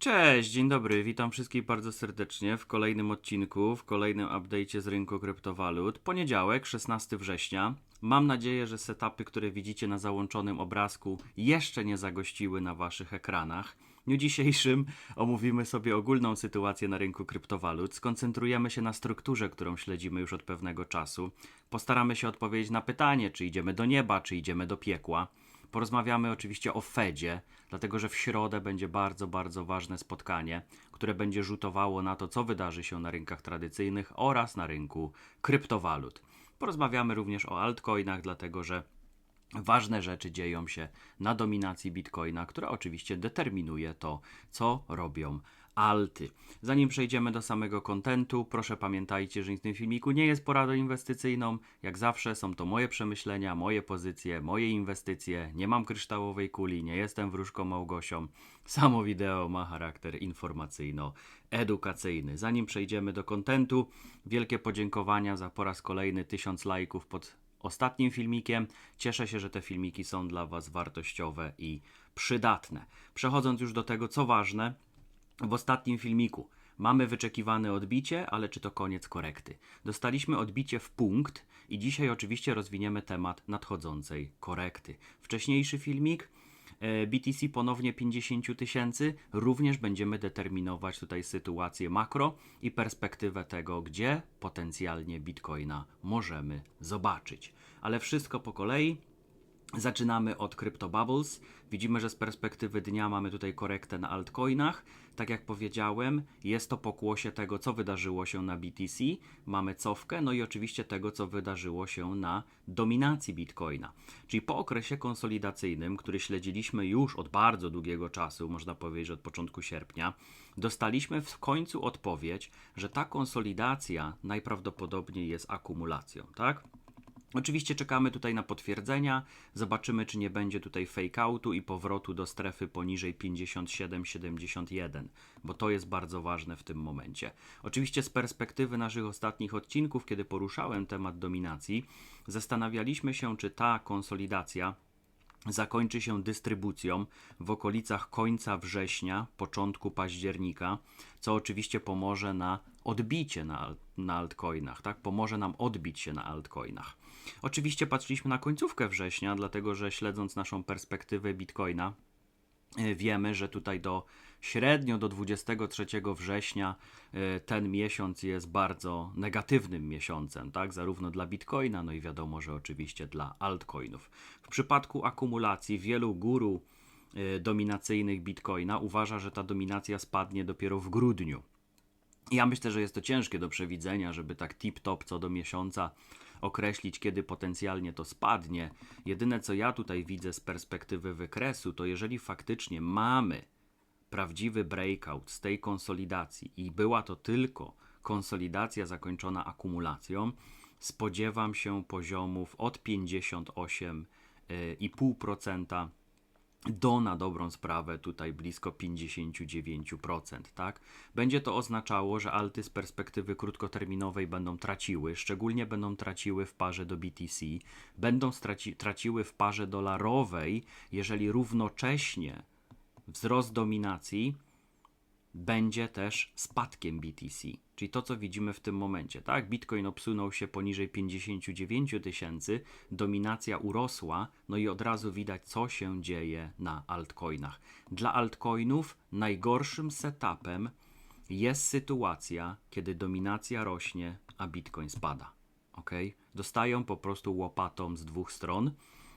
Cześć, dzień dobry, witam wszystkich bardzo serdecznie w kolejnym odcinku, w kolejnym update'cie z rynku kryptowalut. Poniedziałek, 16 września. Mam nadzieję, że setupy, które widzicie na załączonym obrazku, jeszcze nie zagościły na waszych ekranach. W dniu dzisiejszym omówimy sobie ogólną sytuację na rynku kryptowalut. Skoncentrujemy się na strukturze, którą śledzimy już od pewnego czasu. Postaramy się odpowiedzieć na pytanie, czy idziemy do nieba, czy idziemy do piekła. Porozmawiamy oczywiście o Fedzie, dlatego że w środę będzie bardzo, bardzo ważne spotkanie, które będzie rzutowało na to, co wydarzy się na rynkach tradycyjnych oraz na rynku kryptowalut. Porozmawiamy również o altcoinach, dlatego że ważne rzeczy dzieją się na dominacji Bitcoina, która oczywiście determinuje to, co robią alty. Zanim przejdziemy do samego kontentu, proszę pamiętajcie, że w tym filmiku nie jest poradą inwestycyjną. Jak zawsze są to moje przemyślenia, moje pozycje, moje inwestycje. Nie mam kryształowej kuli, nie jestem wróżką Małgosią. Samo wideo ma charakter informacyjno-edukacyjny. Zanim przejdziemy do kontentu, wielkie podziękowania za po raz kolejny tysiąc lajków pod ostatnim filmikiem. Cieszę się, że te filmiki są dla Was wartościowe i przydatne. Przechodząc już do tego, co ważne, w ostatnim filmiku mamy wyczekiwane odbicie, ale czy to koniec korekty? Dostaliśmy odbicie w punkt i dzisiaj oczywiście rozwiniemy temat nadchodzącej korekty. Wcześniejszy filmik e, BTC ponownie 50 tysięcy. Również będziemy determinować tutaj sytuację makro i perspektywę tego, gdzie potencjalnie Bitcoina możemy zobaczyć. Ale wszystko po kolei. Zaczynamy od Crypto Bubbles. Widzimy, że z perspektywy dnia mamy tutaj korektę na altcoinach. Tak jak powiedziałem, jest to pokłosie tego, co wydarzyło się na BTC. Mamy cofkę, no i oczywiście tego, co wydarzyło się na dominacji Bitcoina. Czyli po okresie konsolidacyjnym, który śledziliśmy już od bardzo długiego czasu, można powiedzieć od początku sierpnia, dostaliśmy w końcu odpowiedź, że ta konsolidacja najprawdopodobniej jest akumulacją, tak? Oczywiście czekamy tutaj na potwierdzenia. Zobaczymy, czy nie będzie tutaj fake outu i powrotu do strefy poniżej 57-71, bo to jest bardzo ważne w tym momencie. Oczywiście z perspektywy naszych ostatnich odcinków, kiedy poruszałem temat dominacji, zastanawialiśmy się, czy ta konsolidacja zakończy się dystrybucją w okolicach końca września, początku października, co oczywiście pomoże na odbicie na, na altcoinach, tak? Pomoże nam odbić się na altcoinach. Oczywiście patrzyliśmy na końcówkę września, dlatego że śledząc naszą perspektywę Bitcoina, wiemy, że tutaj do średnio do 23 września e, ten miesiąc jest bardzo negatywnym miesiącem, tak? Zarówno dla Bitcoina, no i wiadomo, że oczywiście dla altcoinów. W przypadku akumulacji wielu guru e, dominacyjnych Bitcoina uważa, że ta dominacja spadnie dopiero w grudniu. Ja myślę, że jest to ciężkie do przewidzenia, żeby tak tip-top co do miesiąca określić, kiedy potencjalnie to spadnie. Jedyne, co ja tutaj widzę z perspektywy wykresu, to jeżeli faktycznie mamy prawdziwy breakout z tej konsolidacji i była to tylko konsolidacja zakończona akumulacją, spodziewam się poziomów od 58,5% do na dobrą sprawę tutaj blisko 59%, tak? Będzie to oznaczało, że alty z perspektywy krótkoterminowej będą traciły, szczególnie będą traciły w parze do BTC, będą straci, traciły w parze dolarowej, jeżeli równocześnie wzrost dominacji będzie też spadkiem BTC, czyli to, co widzimy w tym momencie. Tak, Bitcoin obsunął się poniżej 59 tysięcy, dominacja urosła, no i od razu widać, co się dzieje na altcoinach. Dla altcoinów najgorszym setupem jest sytuacja, kiedy dominacja rośnie, a Bitcoin spada. Ok? Dostają po prostu łopatą z dwóch stron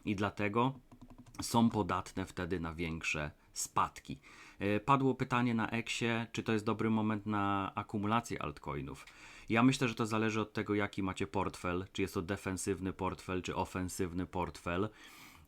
i dlatego są podatne wtedy na większe spadki. E, padło pytanie na Exie, czy to jest dobry moment na akumulację altcoinów. Ja myślę, że to zależy od tego, jaki macie portfel, czy jest to defensywny portfel, czy ofensywny portfel.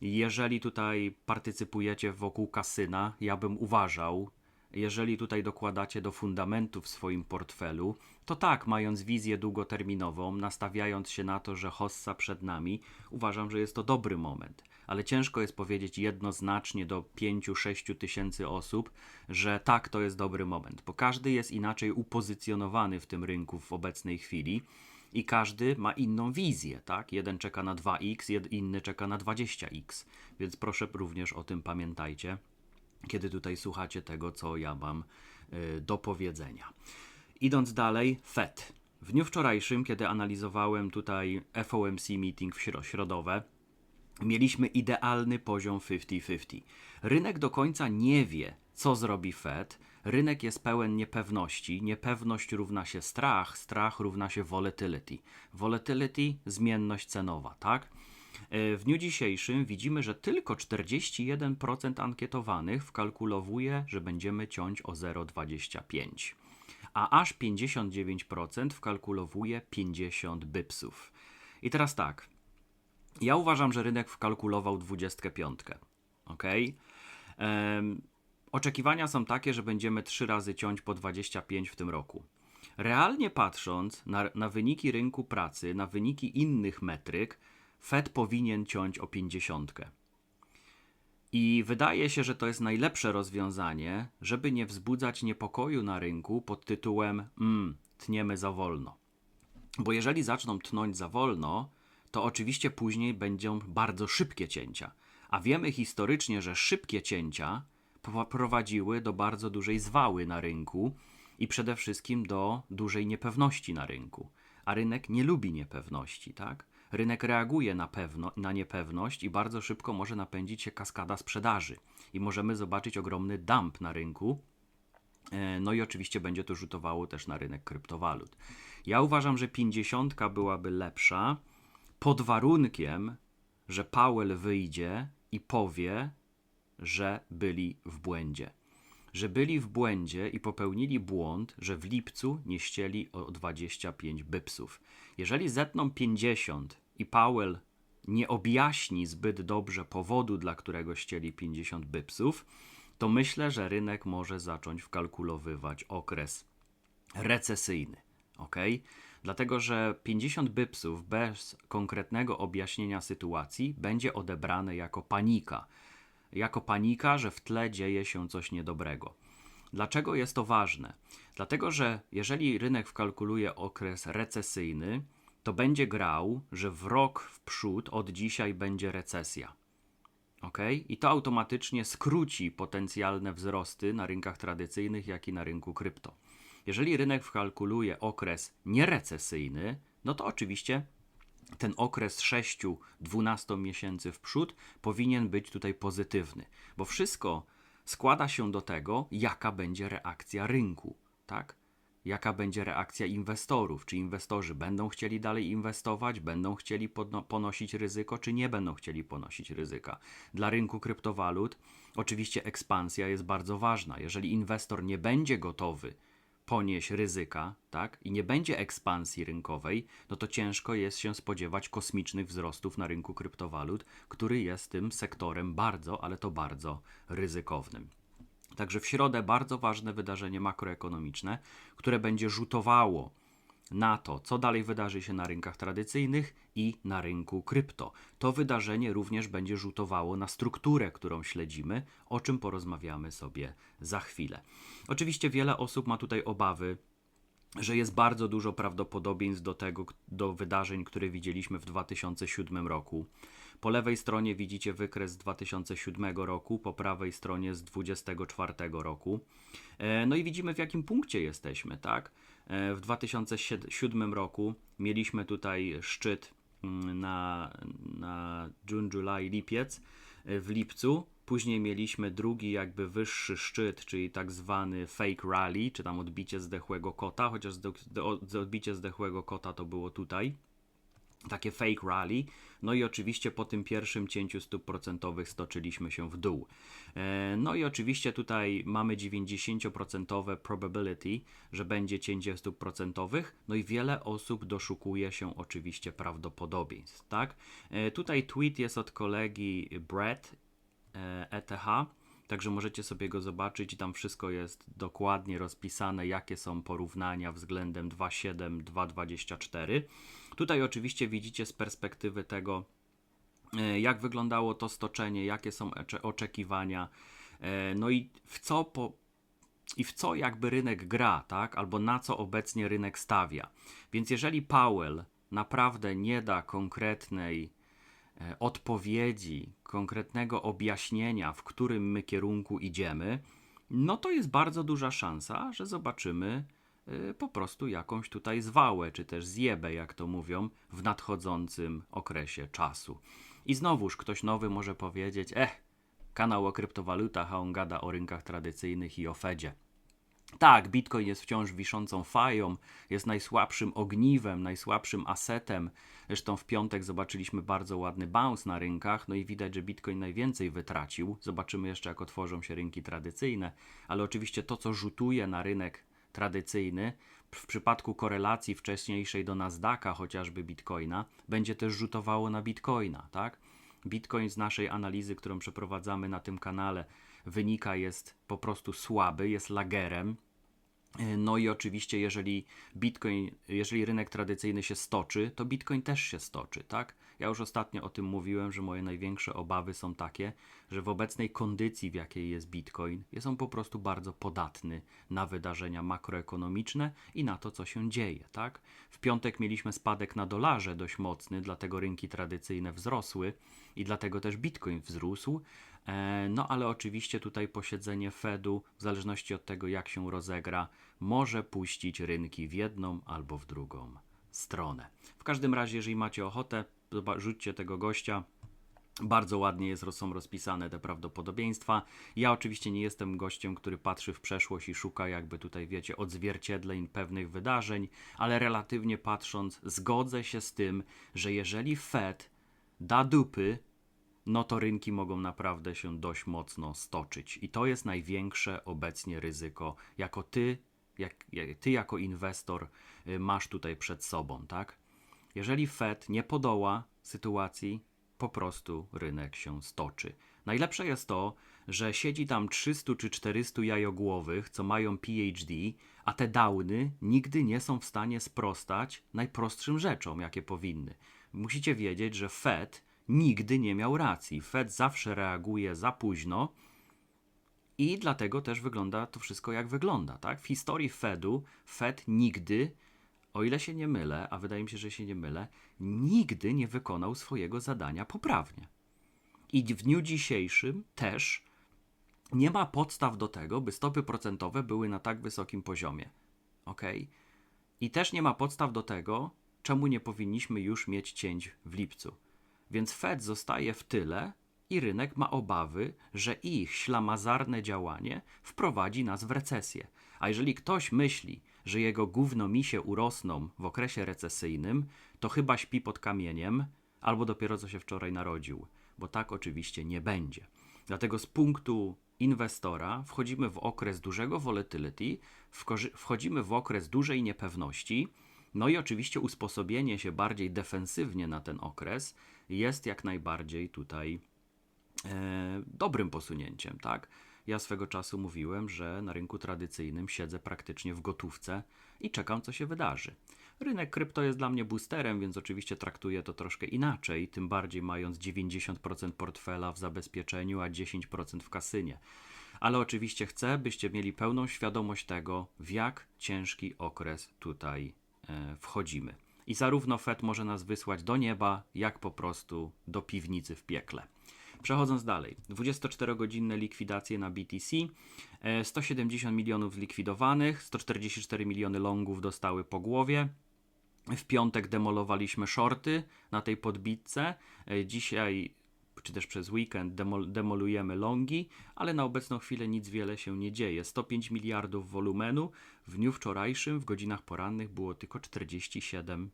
Jeżeli tutaj partycypujecie wokół kasyna, ja bym uważał, jeżeli tutaj dokładacie do fundamentu w swoim portfelu, to tak, mając wizję długoterminową, nastawiając się na to, że hossa przed nami, uważam, że jest to dobry moment. Ale ciężko jest powiedzieć jednoznacznie do 5-6 tysięcy osób, że tak, to jest dobry moment, bo każdy jest inaczej upozycjonowany w tym rynku w obecnej chwili i każdy ma inną wizję, tak? Jeden czeka na 2x, inny czeka na 20x, więc proszę również o tym pamiętajcie kiedy tutaj słuchacie tego, co ja mam y, do powiedzenia. Idąc dalej, FED. W dniu wczorajszym, kiedy analizowałem tutaj FOMC meeting w śro- środowe, mieliśmy idealny poziom 50-50. Rynek do końca nie wie, co zrobi Fed. Rynek jest pełen niepewności. Niepewność równa się strach, strach równa się volatility. Volatility zmienność cenowa, tak? E, W dniu dzisiejszym widzimy, że tylko 41% ankietowanych wkalkulowuje, że będziemy ciąć o 0,25, a aż 59% wkalkulowuje 50 bypsów. I teraz tak. Ja uważam, że rynek wkalkulował 25. Ok? Em, oczekiwania są takie, że będziemy 3 razy ciąć po 25 w tym roku. Realnie patrząc na, na wyniki rynku pracy, na wyniki innych metryk, Fed powinien ciąć o 50. I wydaje się, że to jest najlepsze rozwiązanie, żeby nie wzbudzać niepokoju na rynku pod tytułem mm, tniemy za wolno. Bo jeżeli zaczną tnąć za wolno, to oczywiście później będą bardzo szybkie cięcia. A wiemy historycznie, że szybkie cięcia prowadziły do bardzo dużej zwały na rynku i przede wszystkim do dużej niepewności na rynku. A rynek nie lubi niepewności, tak? Rynek reaguje na, pewno, na niepewność i bardzo szybko może napędzić się kaskada sprzedaży. I możemy zobaczyć ogromny dump na rynku, E, No i oczywiście będzie to rzutowało też na rynek kryptowalut. Ja uważam, że 50 byłaby lepsza pod warunkiem, że Powell wyjdzie i powie, że byli w błędzie. Że byli w błędzie i popełnili błąd, że w lipcu nie ścieli o 25 bypsów. Jeżeli zetną 50 i Powell nie objaśni zbyt dobrze powodu, dla którego ścieli 50 bypsów, to myślę, że rynek może zacząć wkalkulowywać okres recesyjny. ok? Dlatego, że 50 bypsów bez konkretnego objaśnienia sytuacji będzie odebrane jako panika. Jako panika, że w tle dzieje się coś niedobrego. Dlaczego jest to ważne? Dlatego, że jeżeli rynek wkalkuluje okres recesyjny, to będzie grał, że w rok w przód od dzisiaj będzie recesja. Ok? I to automatycznie skróci potencjalne wzrosty na rynkach tradycyjnych, jak i na rynku krypto. Jeżeli rynek wkalkuluje okres nierecesyjny, no to oczywiście ten okres 6-12 miesięcy w przód powinien być tutaj pozytywny, bo wszystko składa się do tego, jaka będzie reakcja rynku, tak? Jaka będzie reakcja inwestorów? Czy inwestorzy będą chcieli dalej inwestować, będą chcieli ponosić ryzyko, czy nie będą chcieli ponosić ryzyka? Dla rynku kryptowalut oczywiście ekspansja jest bardzo ważna. Jeżeli inwestor nie będzie gotowy ponieść ryzyka, tak, i nie będzie ekspansji rynkowej, no to ciężko jest się spodziewać kosmicznych wzrostów na rynku kryptowalut, który jest tym sektorem bardzo, ale to bardzo ryzykownym. Także w środę bardzo ważne wydarzenie makroekonomiczne, które będzie rzutowało na to, co dalej wydarzy się na rynkach tradycyjnych i na rynku krypto. To wydarzenie również będzie rzutowało na strukturę, którą śledzimy, o czym porozmawiamy sobie za chwilę. Oczywiście wiele osób ma tutaj obawy, że jest bardzo dużo prawdopodobieństw do tego, do wydarzeń, które widzieliśmy w 2007 roku. Po lewej stronie widzicie wykres z 2007 roku, po prawej stronie z 2024 roku. E, No i widzimy w jakim punkcie jesteśmy, tak? E, W 2007 roku mieliśmy tutaj szczyt mm, na, na June, July, lipiec. E, W lipcu Później mieliśmy drugi, jakby wyższy szczyt, czyli tak zwany fake rally, czy tam odbicie zdechłego kota, chociaż odbicie zdechłego kota to było tutaj takie fake rally. No i oczywiście po tym pierwszym cięciu stóp procentowych stoczyliśmy się w dół. E, No i oczywiście tutaj mamy 90% probability, że będzie cięcie stóp procentowych. No i wiele osób doszukuje się oczywiście prawdopodobieństw, tak? E, Tutaj tweet jest od kolegi Brett e, ETH. Także możecie sobie go zobaczyć tam wszystko jest dokładnie rozpisane, jakie są porównania względem 2.7, 2.24. Tutaj oczywiście widzicie z perspektywy tego, e, jak wyglądało to stoczenie, jakie są oczekiwania, e, no i w co po, i w co jakby rynek gra, tak? Albo na co obecnie rynek stawia. Więc jeżeli Powell naprawdę nie da konkretnej odpowiedzi, konkretnego objaśnienia, w którym my kierunku idziemy, no to jest bardzo duża szansa, że zobaczymy y, po prostu jakąś tutaj zwałę, czy też zjebę, jak to mówią, w nadchodzącym okresie czasu. I znowuż ktoś nowy może powiedzieć, eh, kanał o kryptowalutach, a on gada o rynkach tradycyjnych i o Fedzie. Tak, Bitcoin jest wciąż wiszącą fają, jest najsłabszym ogniwem, najsłabszym asetem. Zresztą w piątek zobaczyliśmy bardzo ładny bounce na rynkach, no i widać, że Bitcoin najwięcej wytracił. Zobaczymy jeszcze, jak otworzą się rynki tradycyjne, ale oczywiście to, co rzutuje na rynek tradycyjny, w przypadku korelacji wcześniejszej do Nasdaqa, chociażby Bitcoina, będzie też rzutowało na Bitcoina, tak? Bitcoin z naszej analizy, którą przeprowadzamy na tym kanale, wynika jest po prostu słaby, jest lagerem. No i oczywiście, jeżeli Bitcoin, jeżeli rynek tradycyjny się stoczy, to Bitcoin też się stoczy, tak? Ja już ostatnio o tym mówiłem, że moje największe obawy są takie, że w obecnej kondycji, w jakiej jest Bitcoin, jest on po prostu bardzo podatny na wydarzenia makroekonomiczne i na to, co się dzieje, tak? W piątek mieliśmy spadek na dolarze dość mocny, dlatego rynki tradycyjne wzrosły i dlatego też Bitcoin wzrósł. E, No ale oczywiście tutaj posiedzenie Fedu, w zależności od tego, jak się rozegra, może puścić rynki w jedną albo w drugą stronę. W każdym razie, jeżeli macie ochotę, rzućcie tego gościa. Bardzo ładnie jest, są rozpisane te prawdopodobieństwa. Ja oczywiście nie jestem gościem, który patrzy w przeszłość i szuka jakby tutaj, wiecie, odzwierciedleń pewnych wydarzeń, ale relatywnie patrząc, zgodzę się z tym, że jeżeli Fed da dupy, no to rynki mogą naprawdę się dość mocno stoczyć. I to jest największe obecnie ryzyko, jako ty, jak, ty jako inwestor y, masz tutaj przed sobą, tak? Jeżeli Fed nie podoła sytuacji, po prostu rynek się stoczy. Najlepsze jest to, że siedzi tam 300 czy 400 jajogłowych, co mają PhD, a te downy nigdy nie są w stanie sprostać najprostszym rzeczom, jakie powinny. Musicie wiedzieć, że Fed nigdy nie miał racji. Fed zawsze reaguje za późno i dlatego też wygląda to wszystko jak wygląda. Tak? W historii Fedu Fed nigdy, o ile się nie mylę, a wydaje mi się, że się nie mylę, nigdy nie wykonał swojego zadania poprawnie. I w dniu dzisiejszym też nie ma podstaw do tego, by stopy procentowe były na tak wysokim poziomie. Ok? I też nie ma podstaw do tego, czemu nie powinniśmy już mieć cięć w lipcu. Więc Fed zostaje w tyle i rynek ma obawy, że ich ślamazarne działanie wprowadzi nas w recesję. A jeżeli ktoś myśli, że jego gównomisie urosną w okresie recesyjnym, to chyba śpi pod kamieniem albo dopiero co się wczoraj narodził, bo tak oczywiście nie będzie. Dlatego z punktu inwestora wchodzimy w okres dużego volatility, wchodzimy w okres dużej niepewności, no i oczywiście usposobienie się bardziej defensywnie na ten okres jest jak najbardziej tutaj e, dobrym posunięciem, tak? Ja swego czasu mówiłem, że na rynku tradycyjnym siedzę praktycznie w gotówce i czekam, co się wydarzy. Rynek krypto jest dla mnie boosterem, więc oczywiście traktuję to troszkę inaczej, tym bardziej mając 90% portfela w zabezpieczeniu, a 10% w kasynie. Ale oczywiście chcę, byście mieli pełną świadomość tego, w jak ciężki okres tutaj e, wchodzimy. I zarówno Fed może nas wysłać do nieba, jak po prostu do piwnicy w piekle. Przechodząc dalej, 24-godzinne likwidacje na BTC, e, 170 milionów zlikwidowanych, 144 miliony longów dostały po głowie. W piątek demolowaliśmy shorty na tej podbitce. E, Dzisiaj, czy też przez weekend, demol demolujemy longi, ale na obecną chwilę nic wiele się nie dzieje. 105 miliardów wolumenu. W dniu wczorajszym, w godzinach porannych, było tylko 47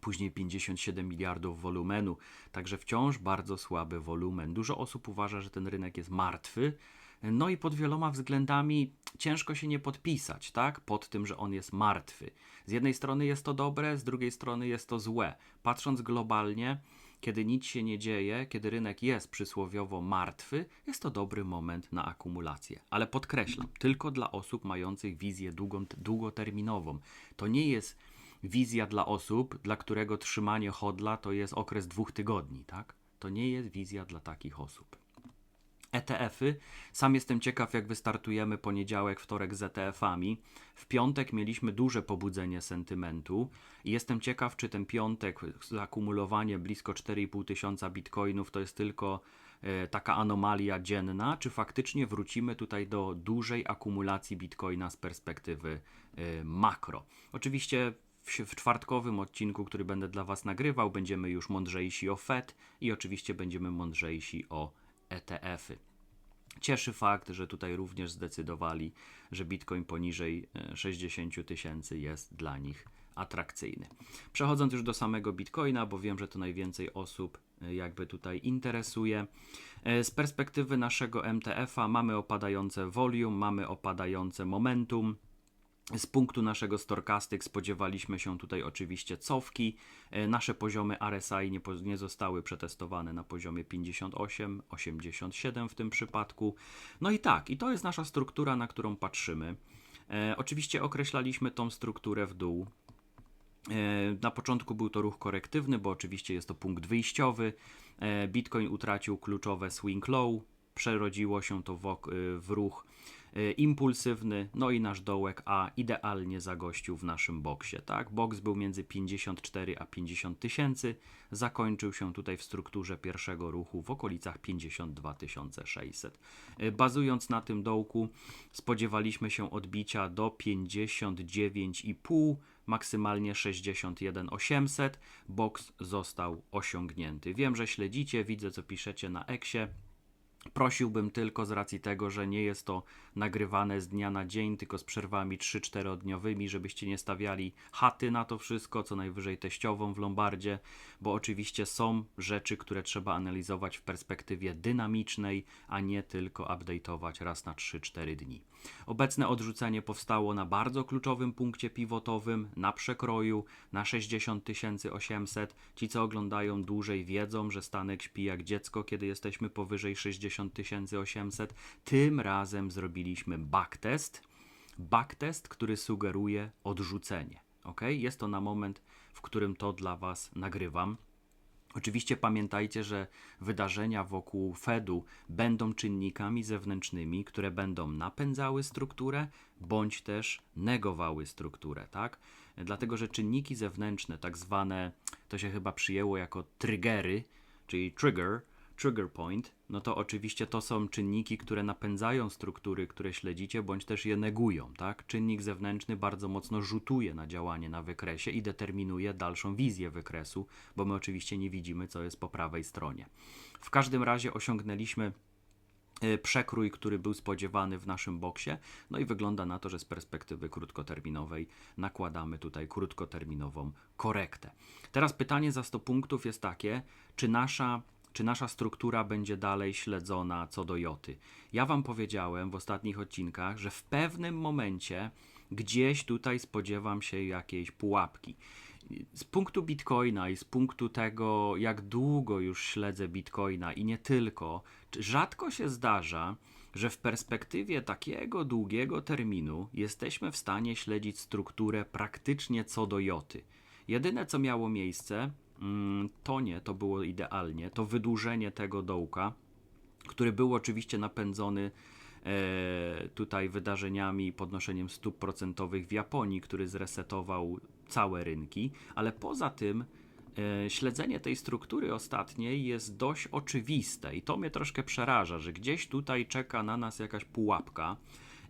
później 57 miliardów wolumenu, także wciąż bardzo słaby wolumen. Dużo osób uważa, że ten rynek jest martwy, no i pod wieloma względami ciężko się nie podpisać, tak? Pod tym, że on jest martwy. Z jednej strony jest to dobre, z drugiej strony jest to złe. Patrząc globalnie, kiedy nic się nie dzieje, kiedy rynek jest przysłowiowo martwy, jest to dobry moment na akumulację. Ale podkreślam, tylko dla osób mających wizję długoterminową. To nie jest wizja dla osób, dla którego trzymanie hodla to jest okres dwóch tygodni, tak? To nie jest wizja dla takich osób. ETF-y. Sam jestem ciekaw, jak wystartujemy poniedziałek, wtorek z ETF-ami. W piątek mieliśmy duże pobudzenie sentymentu i jestem ciekaw, czy ten piątek, zakumulowanie blisko 4,5 tysiąca bitcoinów to jest tylko e, taka anomalia dzienna, czy faktycznie wrócimy tutaj do dużej akumulacji bitcoina z perspektywy e, makro. Oczywiście w, czwartkowym odcinku, który będę dla Was nagrywał, będziemy już mądrzejsi o Fed i oczywiście będziemy mądrzejsi o ETF-y. Cieszy fakt, że tutaj również zdecydowali, że Bitcoin poniżej 60 tysięcy jest dla nich atrakcyjny. Przechodząc już do samego Bitcoina, bo wiem, że to najwięcej osób e, jakby tutaj interesuje. E, z perspektywy naszego MTF-a mamy opadające volume, mamy opadające momentum. Z punktu naszego Stochastic spodziewaliśmy się tutaj oczywiście cofki. E, nasze poziomy RSI nie, nie, zostały przetestowane na poziomie 58, 87 w tym przypadku. No i tak, i to jest nasza struktura, na którą patrzymy. E, oczywiście określaliśmy tą strukturę w dół. E, na początku był to ruch korektywny, bo oczywiście jest to punkt wyjściowy. E, Bitcoin utracił kluczowe swing low, przerodziło się to w, e, w ruch impulsywny, no i nasz dołek A idealnie zagościł w naszym boksie, tak? Boks był między 54 a 50 tysięcy, zakończył się tutaj w strukturze pierwszego ruchu w okolicach 52 600. Y, bazując na tym dołku spodziewaliśmy się odbicia do 59,5 maksymalnie 61 800. Boks został osiągnięty. Wiem, że śledzicie, widzę co piszecie na Eksie. Prosiłbym tylko z racji tego, że nie jest to nagrywane z dnia na dzień, tylko z przerwami 3-4 dniowymi, żebyście nie stawiali chaty na to wszystko, co najwyżej teściową w Lombardzie, bo oczywiście są rzeczy, które trzeba analizować w perspektywie dynamicznej, a nie tylko update'ować raz na 3-4 dni. Obecne odrzucenie powstało na bardzo kluczowym punkcie pivotowym, na przekroju, na 60 800. Ci, co oglądają dłużej, wiedzą, że Stanek śpi jak dziecko, kiedy jesteśmy powyżej 60 800. Tym razem zrobiliśmy backtest. Backtest, który sugeruje odrzucenie. Ok? Jest to na moment, w którym to dla Was nagrywam. Oczywiście pamiętajcie, że wydarzenia wokół Fedu będą czynnikami zewnętrznymi, które będą napędzały strukturę bądź też negowały strukturę, tak? Dlatego, że czynniki zewnętrzne, tak zwane, to się chyba przyjęło jako triggery, czyli trigger, trigger point, no to oczywiście to są czynniki, które napędzają struktury, które śledzicie, bądź też je negują. Tak? Czynnik zewnętrzny bardzo mocno rzutuje na działanie na wykresie i determinuje dalszą wizję wykresu, bo my oczywiście nie widzimy, co jest po prawej stronie. W każdym razie osiągnęliśmy e, przekrój, który był spodziewany w naszym boksie. No i wygląda na to, że z perspektywy krótkoterminowej nakładamy tutaj krótkoterminową korektę. Teraz pytanie za 100 punktów jest takie, czy nasza czy nasza struktura będzie dalej śledzona co do joty. Ja Wam powiedziałem w ostatnich odcinkach, że w pewnym momencie gdzieś tutaj spodziewam się jakiejś pułapki. Z punktu Bitcoina i z punktu tego, jak długo już śledzę Bitcoina i nie tylko, rzadko się zdarza, że w perspektywie takiego długiego terminu jesteśmy w stanie śledzić strukturę praktycznie co do joty. Jedyne co miało miejsce, to nie, to było idealnie. To wydłużenie tego dołka, który był oczywiście napędzony e, tutaj wydarzeniami, podnoszeniem stóp procentowych w Japonii, który zresetował całe rynki, ale poza tym e, śledzenie tej struktury ostatniej jest dość oczywiste i to mnie troszkę przeraża, że gdzieś tutaj czeka na nas jakaś pułapka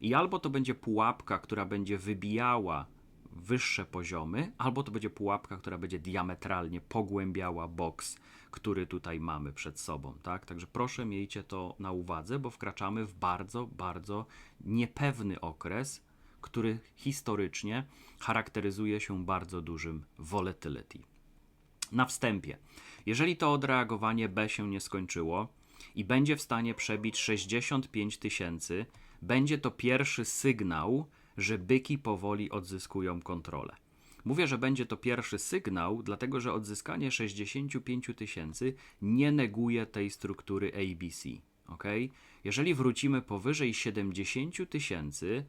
i albo to będzie pułapka, która będzie wybijała wyższe poziomy, albo to będzie pułapka, która będzie diametralnie pogłębiała boks, który tutaj mamy przed sobą. Tak? Także proszę miejcie to na uwadze, bo wkraczamy w bardzo, bardzo niepewny okres, który historycznie charakteryzuje się bardzo dużym volatility. Na wstępie, jeżeli to odreagowanie B się nie skończyło i będzie w stanie przebić 65 tysięcy, będzie to pierwszy sygnał, że byki powoli odzyskują kontrolę. Mówię, że będzie to pierwszy sygnał, dlatego że odzyskanie 65 tysięcy nie neguje tej struktury ABC. Okay? Jeżeli wrócimy powyżej 70 tysięcy,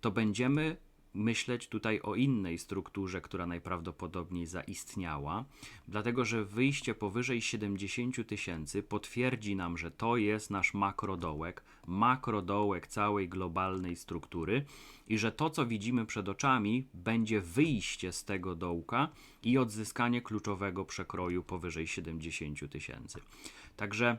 to będziemy myśleć tutaj o innej strukturze, która najprawdopodobniej zaistniała, dlatego że wyjście powyżej 70 tysięcy potwierdzi nam, że to jest nasz makrodołek, makrodołek całej globalnej struktury i że to, co widzimy przed oczami, będzie wyjście z tego dołka i odzyskanie kluczowego przekroju powyżej 70 tysięcy. Także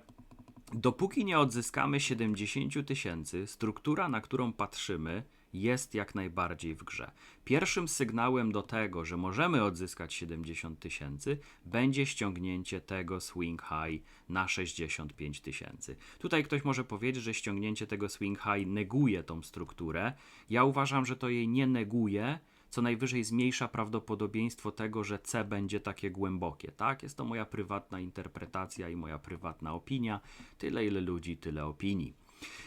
dopóki nie odzyskamy 70 tysięcy, struktura, na którą patrzymy, jest jak najbardziej w grze. Pierwszym sygnałem do tego, że możemy odzyskać 70 tysięcy, będzie ściągnięcie tego swing high na 65 tysięcy. Tutaj ktoś może powiedzieć, że ściągnięcie tego swing high neguje tą strukturę. Ja uważam, że to jej nie neguje, co najwyżej zmniejsza prawdopodobieństwo tego, że C będzie takie głębokie. Tak, jest to moja prywatna interpretacja i moja prywatna opinia. Tyle ile ludzi, tyle opinii.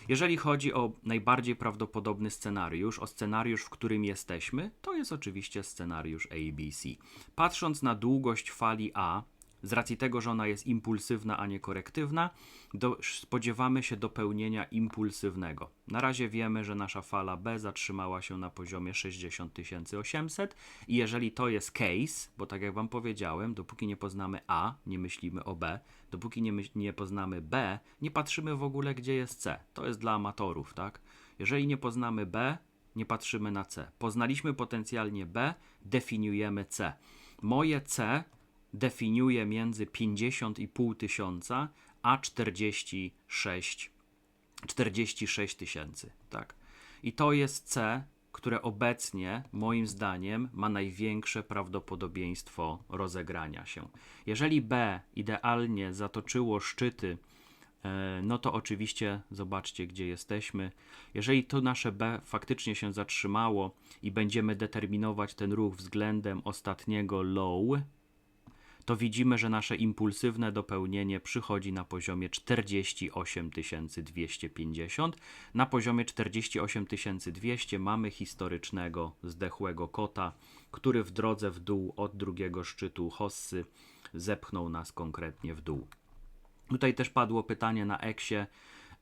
Jeżeli chodzi o najbardziej prawdopodobny scenariusz, o scenariusz, w którym jesteśmy, to jest oczywiście scenariusz ABC. Patrząc na długość fali A, z racji tego, że ona jest impulsywna, a nie korektywna, do, spodziewamy się dopełnienia impulsywnego. Na razie wiemy, że nasza fala B zatrzymała się na poziomie 60 800 i jeżeli to jest case, bo tak jak Wam powiedziałem, dopóki nie poznamy A, nie myślimy o B, dopóki nie, nie poznamy B, nie patrzymy w ogóle, gdzie jest C. To jest dla amatorów, tak? Jeżeli nie poznamy B, nie patrzymy na C. Poznaliśmy potencjalnie B, definiujemy C. Moje C definiuje między 50,5 tysiąca a 46 46 tysięcy, tak. I to jest C, które obecnie, moim zdaniem, ma największe prawdopodobieństwo rozegrania się. Jeżeli B idealnie zatoczyło szczyty, e, no to oczywiście zobaczcie, gdzie jesteśmy. Jeżeli to nasze B faktycznie się zatrzymało i będziemy determinować ten ruch względem ostatniego low, to widzimy, że nasze impulsywne dopełnienie przychodzi na poziomie 48 250. Na poziomie 48 200 mamy historycznego zdechłego kota, który w drodze w dół od drugiego szczytu Hossy zepchnął nas konkretnie w dół. Tutaj też padło pytanie na Eksie.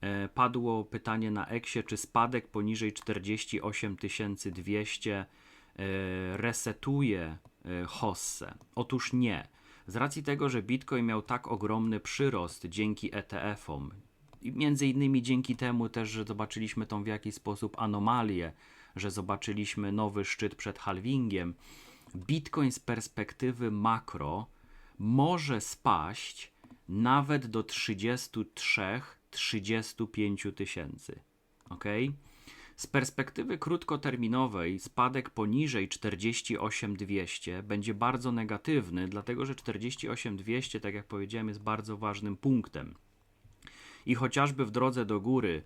E, padło pytanie na Eksie, czy spadek poniżej 48 200 e, resetuje e, Hossę. Otóż nie. Z racji tego, że Bitcoin miał tak ogromny przyrost dzięki ETF-om, i między innymi dzięki temu też, że zobaczyliśmy tą w jakiś sposób anomalię, że zobaczyliśmy nowy szczyt przed halvingiem, Bitcoin z perspektywy makro może spaść nawet do 33-35 tysięcy. ok? Z perspektywy krótkoterminowej spadek poniżej 48200 będzie bardzo negatywny, dlatego że 48200, tak jak powiedziałem, jest bardzo ważnym punktem. I chociażby w drodze do góry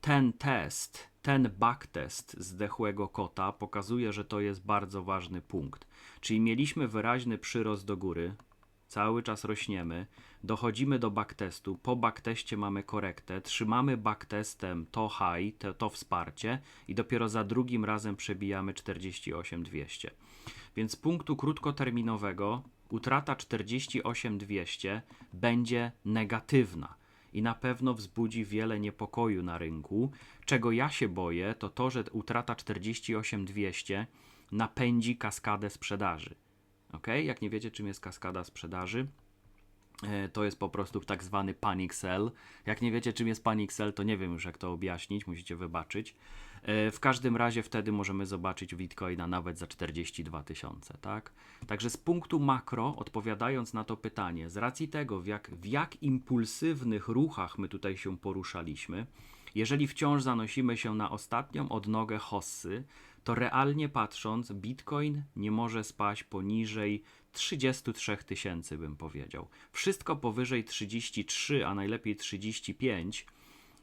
ten test, ten backtest zdechłego kota pokazuje, że to jest bardzo ważny punkt. Czyli mieliśmy wyraźny przyrost do góry, cały czas rośniemy, dochodzimy do backtestu, po backteście mamy korektę, trzymamy backtestem to high, to, to wsparcie i dopiero za drugim razem przebijamy 48200. Więc punktu krótkoterminowego utrata 48200 będzie negatywna i na pewno wzbudzi wiele niepokoju na rynku. Czego ja się boję, to to, że utrata 48200 napędzi kaskadę sprzedaży. Ok? Jak nie wiecie, czym jest kaskada sprzedaży, e, to jest po prostu tak zwany panic sell. Jak nie wiecie, czym jest panic sell, to nie wiem już, jak to objaśnić, musicie wybaczyć. E, w każdym razie wtedy możemy zobaczyć Bitcoina nawet za 42 tysiące, tak? Także z punktu makro, odpowiadając na to pytanie, z racji tego, w jak, w jak impulsywnych ruchach my tutaj się poruszaliśmy, jeżeli wciąż zanosimy się na ostatnią odnogę hossy, to realnie patrząc, Bitcoin nie może spaść poniżej 33 tysięcy, bym powiedział. Wszystko powyżej 33, a najlepiej 35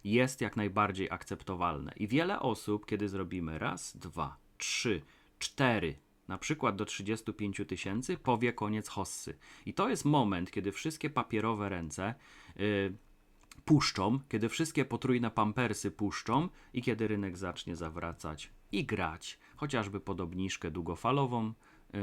jest jak najbardziej akceptowalne. I wiele osób, kiedy zrobimy raz, dwa, trzy, cztery, na przykład do 35 tysięcy, powie koniec hossy. I to jest moment, kiedy wszystkie papierowe ręce. Yy, puszczą, kiedy wszystkie potrójne pampersy puszczą i kiedy rynek zacznie zawracać i grać, chociażby pod obniżkę długofalową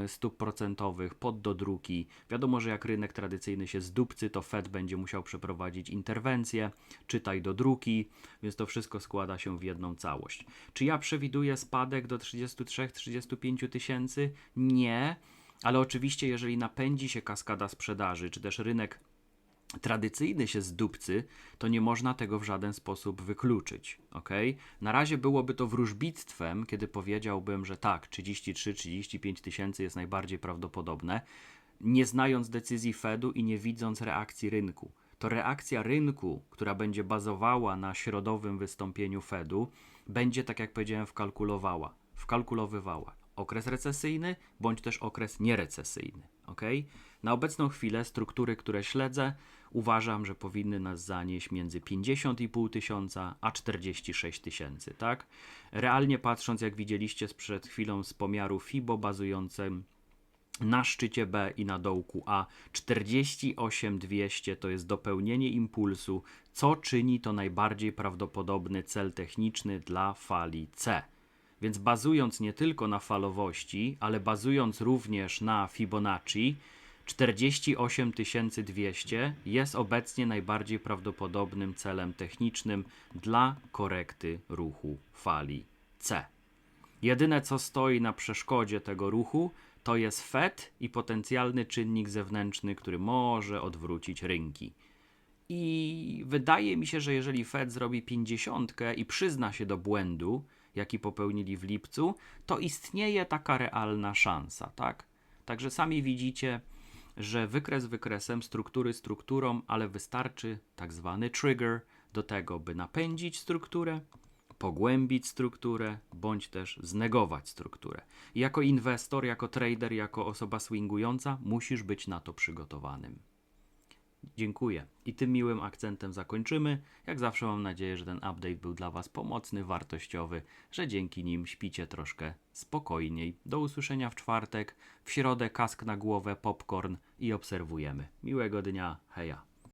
y, stóp procentowych, pod dodruki. Wiadomo, że jak rynek tradycyjny się zdupcy, to Fed będzie musiał przeprowadzić interwencję, czytaj dodruki, więc to wszystko składa się w jedną całość. Czy ja przewiduję spadek do 33-35 tysięcy? Nie, ale oczywiście, jeżeli napędzi się kaskada sprzedaży, czy też rynek tradycyjny się zdupcy, to nie można tego w żaden sposób wykluczyć. ok? Na razie byłoby to wróżbitstwem, kiedy powiedziałbym, że tak, 33-35 tysięcy jest najbardziej prawdopodobne, nie znając decyzji Fedu i nie widząc reakcji rynku. To reakcja rynku, która będzie bazowała na środowym wystąpieniu Fedu, będzie, tak jak powiedziałem, wkalkulowała, wkalkulowywała okres recesyjny bądź też okres nierecesyjny. ok? Na obecną chwilę struktury, które śledzę, uważam, że powinny nas zanieść między 50,5 tysiąca a 46 tysięcy. Tak? Realnie patrząc, jak widzieliście przed chwilą z pomiaru FIBO bazującym na szczycie B i na dołku A 48200 to jest dopełnienie impulsu, co czyni to najbardziej prawdopodobny cel techniczny dla fali C. Więc bazując nie tylko na falowości, ale bazując również na Fibonacci, 48200 jest obecnie najbardziej prawdopodobnym celem technicznym dla korekty ruchu fali C. Jedyne co stoi na przeszkodzie tego ruchu to jest Fed i potencjalny czynnik zewnętrzny, który może odwrócić rynki. I wydaje mi się, że jeżeli Fed zrobi 50 i przyzna się do błędu, jaki popełnili w lipcu, to istnieje taka realna szansa, tak? Także sami widzicie, że wykres wykresem, struktury strukturą, ale wystarczy tak zwany trigger do tego, by napędzić strukturę, pogłębić strukturę, bądź też znegować strukturę. Jako inwestor, jako trader, jako osoba swingująca, musisz być na to przygotowanym. Dziękuję. I tym miłym akcentem zakończymy. Jak zawsze mam nadzieję, że ten update był dla Was pomocny, wartościowy, że dzięki nim śpicie troszkę spokojniej. Do usłyszenia w czwartek, w środę kask na głowę, popcorn i obserwujemy. Miłego dnia, heja.